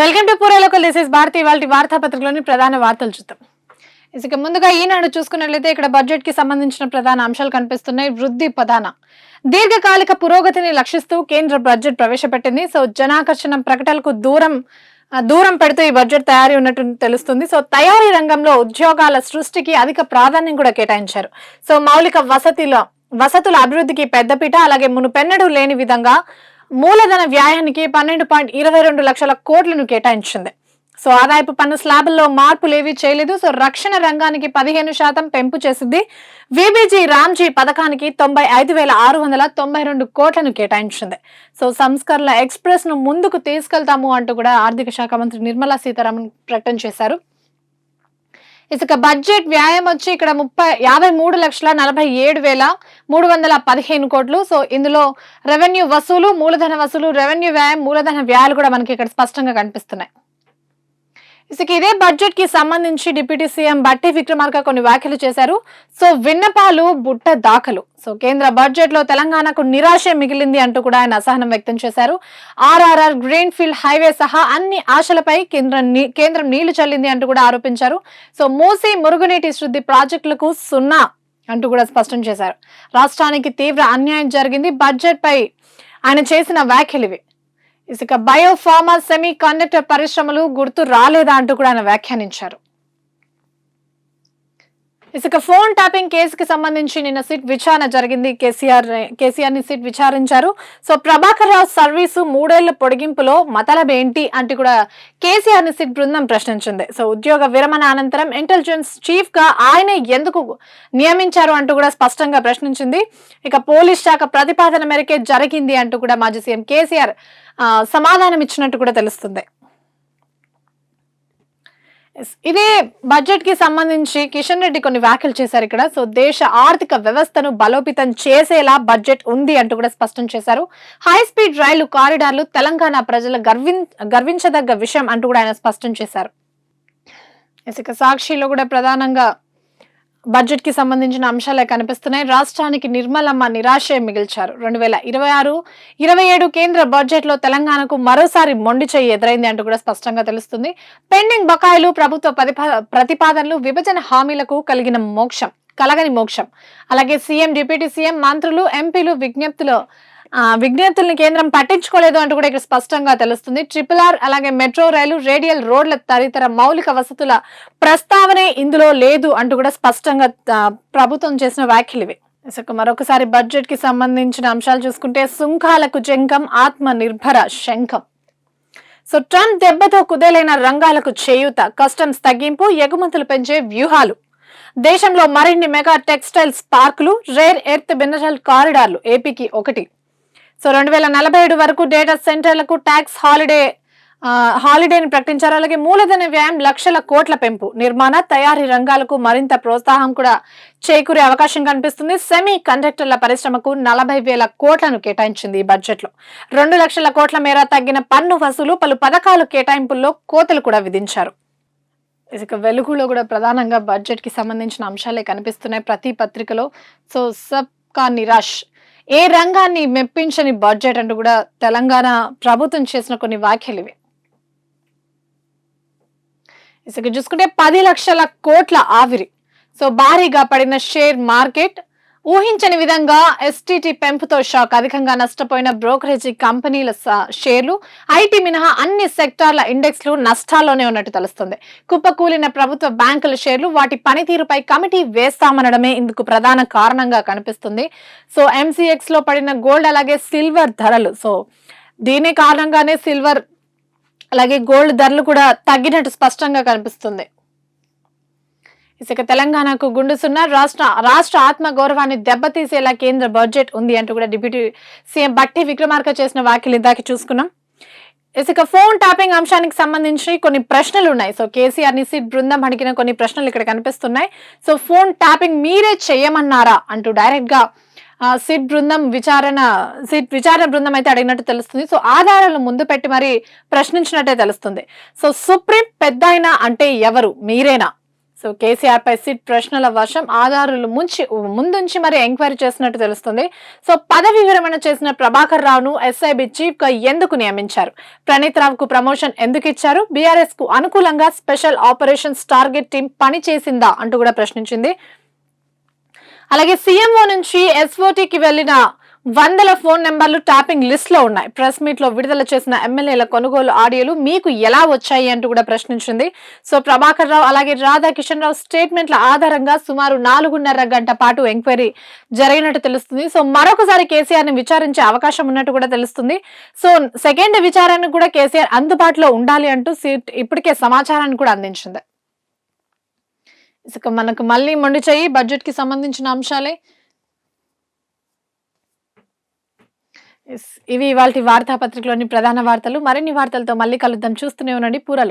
Welcome to పూరలోకల్ this is Bharathi వాళ్ళ వార్తాపత్రికలోని ప్రధాన వార్తలు చూద్దాం. ఇక ముందుగా ఈనాడు చూసుకున్నట్లయితే ఇక్కడ బడ్జెట్కి సంబంధించిన ప్రధాన అంశాలు కనిపిస్తున్నాయి. వృద్ధి ప్రధాన దీర్ఘకాలిక పురోగతిని లక్షిస్తూ కేంద్ర బడ్జెట్ ప్రవేశపెట్టింది. సో జనాకర్షణ ప్రకటనలకు దూరం దూరం పెడుతూ ఈ బడ్జెట్ తయారీ ఉన్నట్టు తెలుస్తుంది. సో తయారీ రంగంలో ఉద్యోగాల సృష్టికి అధిక ప్రాధాన్యం కూడా కేటాయించారు. సో మౌలిక వసతిలో వసతుల అభివృద్ధికి పెద్దపీట అలాగే మునుపెన్నడూ లేని విధంగా మూలధన వ్యయానికి పన్నెండు పాయింట్ ఇరవై రెండు లక్షల కోట్లను కేటాయించింది. సో ఆదాయపు పన్ను స్లాబుల్లో మార్పులు ఏవీ చేయలేదు. సో రక్షణ రంగానికి పదిహేను శాతం పెంపు చేసింది విబీజీ రామ్జీ పథకానికి తొంభై ఐదు వేల ఆరు వందల తొంభై రెండు కోట్లను కేటాయించింది. సో సంస్కరణల ఎక్స్ప్రెస్ను ముందుకు తీసుకెళ్తాము అంటూ కూడా ఆర్థిక శాఖ మంత్రి నిర్మలా సీతారామన్ ప్రకటన చేశారు. ఇసుక బడ్జెట్ వ్యాయం వచ్చి ఇక్కడ ముప్పై యాభై మూడు లక్షల నలభై ఏడు వేల మూడు వందల పదిహేను కోట్లు. సో ఇందులో రెవెన్యూ వసూలు మూలధన వసూలు రెవెన్యూ వ్యాయం మూలధన వ్యయాలు కూడా మనకి ఇక్కడ స్పష్టంగా కనిపిస్తున్నాయి. ఇసుక ఇదే బడ్జెట్కి సంబంధించి డిప్యూటీ సీఎం బట్టి విక్రమార్క కొన్ని వ్యాఖ్యలు చేశారు. సో విన్నపాలు బుట్ట దాఖలు. సో కేంద్ర బడ్జెట్లో తెలంగాణకు నిరాశ మిగిలింది అంటూ కూడా ఆయన అసహనం వ్యక్తం చేశారు. ఆర్ఆర్ఆర్ గ్రీన్ ఫీల్డ్ హైవే సహా అన్ని ఆశలపై కేంద్రం నీ- కేంద్రం నీళ్ళు చల్లింది అంటూ కూడా ఆరోపించారు. సో మూసి మురుగునీటి శుద్ధి ప్రాజెక్టులకు సున్నా అంటూ కూడా స్పష్టం చేశారు. రాష్ట్రానికి తీవ్ర అన్యాయం జరిగింది. బడ్జెట్ పై ఆయన చేసిన వ్యాఖ్యలు ఇవి. ఇసుక బయోఫార్మా సెమీ కండక్టర్ పరిశ్రమలు గుర్తు రాలేదా అంటూ కూడా ఆయన వ్యాఖ్యానించారు. ఇసుక ఫోన్ ట్యాపింగ్ కేసుకి సంబంధించి నిన్న సిట్ విచారణ జరిగింది. కేసీఆర్ కేసీఆర్ని సిట్ విచారించారు. సో ప్రభాకర్ రావు సర్వీసు మూడేళ్ళ పొడిగింపులో మతలబ్ ఏంటి అంటూ కూడా కేసీఆర్ని సిట్ బృందం ప్రశ్నించింది. సో ఉద్యోగ విరమణ అనంతరం ఇంటెలిజెన్స్ చీఫ్గా ఆయనే ఎందుకు నియమించారు అంటూ కూడా స్పష్టంగా ప్రశ్నించింది. ఇక పోలీస్ శాఖ ప్రతిపాదన మేరకే జరిగింది అంటూ కూడా మాజీ సీఎం కేసీఆర్ సమాధానం ఇచ్చినట్టు కూడా తెలుస్తుంది. ఇదే బడ్జెట్కి సంబంధించి కిషన్ రెడ్డి కొన్ని వ్యాఖ్యలు చేశారు ఇక్కడ. సో దేశ ఆర్థిక వ్యవస్థను బలోపేతం చేసేలా బడ్జెట్ ఉంది అంటూ కూడా స్పష్టం చేశారు. హై స్పీడ్ రైలు కారిడార్లు తెలంగాణ ప్రజల గర్విం గర్వించదగ్గ విషయం అంటూ కూడా ఆయన స్పష్టం చేశారు. ఇసుక సాక్షిలో కూడా ప్రధానంగా బడ్జెట్కి సంబంధించిన అంశాలే కనిపిస్తున్నాయి. రాష్ట్రానికి నిర్మలమ్మ నిరాశే మిగిల్చారు. రెండు వేల ఇరవై ఆరు ఇరవై ఏడు కేంద్ర బడ్జెట్లో తెలంగాణకు మరోసారి మొండి చెయ్యి ఎదురైంది అంటూ కూడా స్పష్టంగా తెలుస్తుంది. పెండింగ్ బకాయిలు ప్రభుత్వ ప్రతిపా- ప్రతిపాదనలు విభజన హామీలకు కలిగిన మోక్షం కలగని మోక్షం. అలాగే సీఎం డిప్యూటీ సీఎం మంత్రులు ఎంపీలు విజ్ఞప్తులు విజ్ఞప్తుల్ని కేంద్రం పట్టించుకోలేదు అంటూ కూడా ఇక్కడ స్పష్టంగా తెలుస్తుంది. ట్రిపుల్ ఆర్ అలాగే మెట్రో రైలు రేడియల్ రోడ్ల తదితర మౌలిక వసతుల ప్రస్తావనే ఇందులో లేదు అంటూ కూడా స్పష్టంగా ప్రభుత్వం చేసిన వ్యాఖ్యలు ఇవి. మరొకసారి బడ్జెట్కి సంబంధించిన అంశాలు చూసుకుంటే సుంకాలకు జంకం ఆత్మ నిర్భర శంఖం. సో ట్రంప్ దెబ్బతో కుదేలైన రంగాలకు చేయూత కస్టమ్స్ తగ్గింపు ఎగుమతులు పెంచే వ్యూహాలు. దేశంలో మరిన్ని మెగా టెక్స్టైల్స్ పార్కులు రేర్ ఎర్త్ మినరల్ కారిడార్లు ఏపీకి ఒకటి. సో రెండు వేల నలభై ఏడు వరకు డేటా సెంటర్లకు ట్యాక్స్ హాలిడే హాలిడేని ప్రకటించారు. అలాగే మూలధన వ్యయం లక్షల కోట్ల పెంపు. నిర్మాణ తయారీ రంగాలకు మరింత ప్రోత్సాహం కూడా చేకూరే అవకాశం కనిపిస్తుంది. సెమీ కండక్టర్ల పరిశ్రమకు నలభై వేల కోట్లను కేటాయించింది ఈ బడ్జెట్లో. రెండు లక్షల కోట్ల మేర తగ్గిన పన్ను వసూలు పలు పథకాలు కేటాయింపుల్లో కోతలు కూడా విధించారు. ఇక వెలుగులో కూడా ప్రధానంగా బడ్జెట్కి సంబంధించిన అంశాలే కనిపిస్తున్నాయి ప్రతి పత్రికలో. సో సబ్ కా నిరాష్ ఏ రంగాన్ని మెప్పించని బడ్జెట్ అంటూ కూడా తెలంగాణ ప్రభుత్వం చేసిన కొన్ని వ్యాఖ్యలు ఇవి. ఇసుక చూసుకుంటే పది లక్షల కోట్ల ఆవిరి. సో భారీగా పడిన షేర్ మార్కెట్ ఊహించని విధంగా ఎస్టీటీ పెంపుతో షాక్. అధికంగా నష్టపోయిన బ్రోకరేజీ కంపెనీల షేర్లు ఐటీ మినహా అన్ని సెక్టార్ల ఇండెక్స్లు నష్టాల్లోనే ఉన్నట్టు తెలుస్తుంది. కుప్పకూలిన ప్రభుత్వ బ్యాంకుల షేర్లు వాటి పనితీరుపై కమిటీ వేస్తామనడమే ఇందుకు ప్రధాన కారణంగా కనిపిస్తుంది. సో ఎంసీఎక్స్లో పడిన గోల్డ్ అలాగే సిల్వర్ ధరలు. సో దీని కారణంగానే సిల్వర్ అలాగే గోల్డ్ ధరలు కూడా తగ్గినట్టు స్పష్టంగా కనిపిస్తుంది. ఇసుక తెలంగాణకు గుండు సున్నా రాష్ట్ర రాష్ట్ర ఆత్మ గౌరవాన్ని దెబ్బతీసేలా కేంద్ర బడ్జెట్ ఉంది అంటూ కూడా డిప్యూటీ సీఎం బట్టి విక్రమార్క చేసిన వ్యాఖ్యలు ఇందాక చూసుకున్నాం. ఇసుక ఫోన్ ట్యాపింగ్ అంశానికి సంబంధించి కొన్ని ప్రశ్నలు ఉన్నాయి. సో కేసీఆర్ నిసిట్ బృందం అడిగిన కొన్ని ప్రశ్నలు ఇక్కడ కనిపిస్తున్నాయి. సో ఫోన్ ట్యాపింగ్ మీరే చేయమన్నారా అంటూ డైరెక్ట్గా సిట్ బృందం విచారణ సిట్ విచారణ బృందం అయితే అడిగినట్టు తెలుస్తుంది. సో ఆధారాలు ముందు పెట్టి మరి ప్రశ్నించినట్టే తెలుస్తుంది. సో సుప్రీం పెద్ద అంటే ఎవరు? మీరేనా? సో కేసీఆర్ పై సిట్ ప్రశ్నల వర్షం ఆధారాలు ముంచి ముందుంచి మరి ఎంక్వైరీ చేసినట్టు తెలుస్తుంది. సో పదవి విరమణ చేసిన ప్రభాకర్ రావును ఎస్ఐబి చీఫ్గా ఎందుకు నియమించారు? ప్రణీత్ రావుకు ప్రమోషన్ ఎందుకు ఇచ్చారు? బీఆర్ఎస్కు అనుకూలంగా స్పెషల్ ఆపరేషన్స్ టార్గెట్ టీం పని చేసిందా అంటూ కూడా ప్రశ్నించింది. అలాగే సీఎంఓ నుంచి ఎస్ఓటీకి వెళ్ళిన వందల ఫోన్ నెంబర్లు ట్యాపింగ్ లిస్ట్లో ఉన్నాయి. ప్రెస్ మీట్లో విడుదల చేసిన ఎమ్మెల్యేల కొనుగోలు ఆడియోలు మీకు ఎలా వచ్చాయి అంటూ కూడా ప్రశ్నించింది. సో ప్రభాకర్ రావు అలాగే రాధా కిషన్ రావు స్టేట్మెంట్ల ఆధారంగా సుమారు నాలుగున్నర గంట పాటు ఎంక్వైరీ జరిగినట్టు తెలుస్తుంది. సో మరొకసారి కేసీఆర్ని విచారించే అవకాశం ఉన్నట్టు కూడా తెలుస్తుంది. సో సెకండ్ విచారణకు కూడా కేసీఆర్ అందుబాటులో ఉండాలి అంటూ సీట్ ఇప్పటికే సమాచారాన్ని కూడా అందించింది. ఇసుక మనకు మళ్ళీ మొండి చేయి బడ్జెట్కి సంబంధించిన అంశాలే. ఇవి ఇవాళ వార్తాపత్రికలోని ప్రధాన వార్తలు. మరిన్ని వార్తలతో మళ్ళీ కలుద్దాం. చూస్తూనే ఉండండి. పూరా